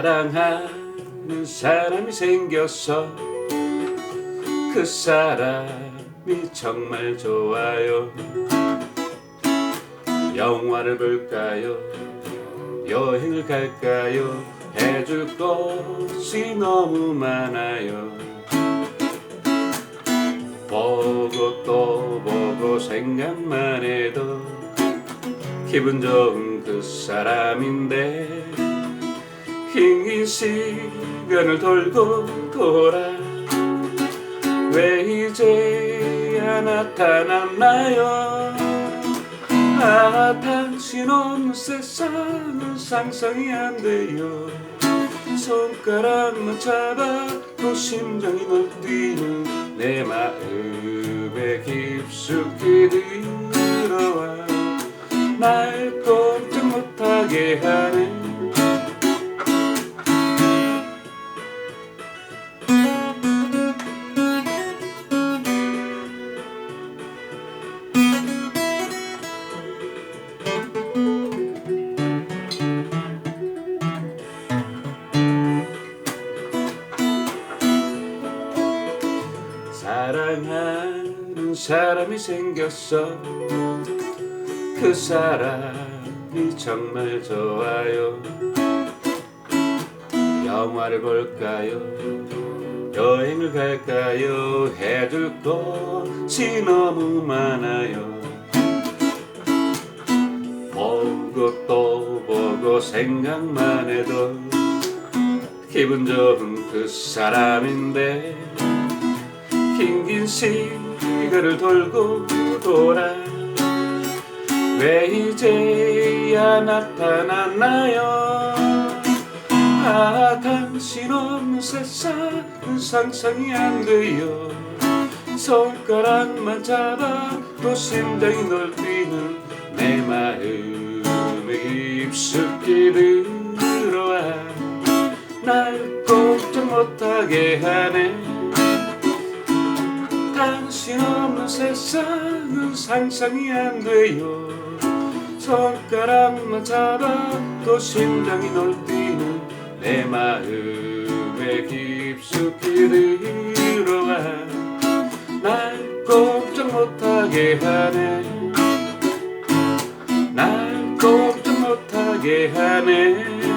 사랑하는 사람이 생겼어. 그 사람이 정말 좋아요. 영화를 볼까요? 여행을 갈까요? 해줄 것이 너무 많아요. 보고 또 보고 생각만 해도 기분 좋은 그 사람인데 흰 시간을 돌고 돌아. 왜 이제야 나타났나요? 아 당신 없는 세상은 상상이 안 돼요. 손가락만 잡아 도 심장이 널 뛰는 내 마음에 깊숙이 들어와. 날 꼼짝 못하게 하네 사랑하는 사람이 생겼어. 그 사람이 정말 좋아요. 영화를 볼까요? 여행을 갈까요? 해줄 것이 너무 많아요. 보고 또 보고 생각만 해도 기분 좋은 그 사람인데 긴 시간을 돌고 돌아. 왜 이제야 나타났나요? 아 당신 없는 세상은 상상이 안 돼요. 손가락만 잡아도 심장이 널뛰는 내 마음에 깊숙이 들어와. 날 꼼짝 못하게 하네 당신 없는 세상은 상상이 안 돼요. 손가락만 잡아도 심장이 널뛰는 내 마음에 깊숙이 들어와 날 꼼짝 못하게 하네. 날 꼼짝 못하게 하네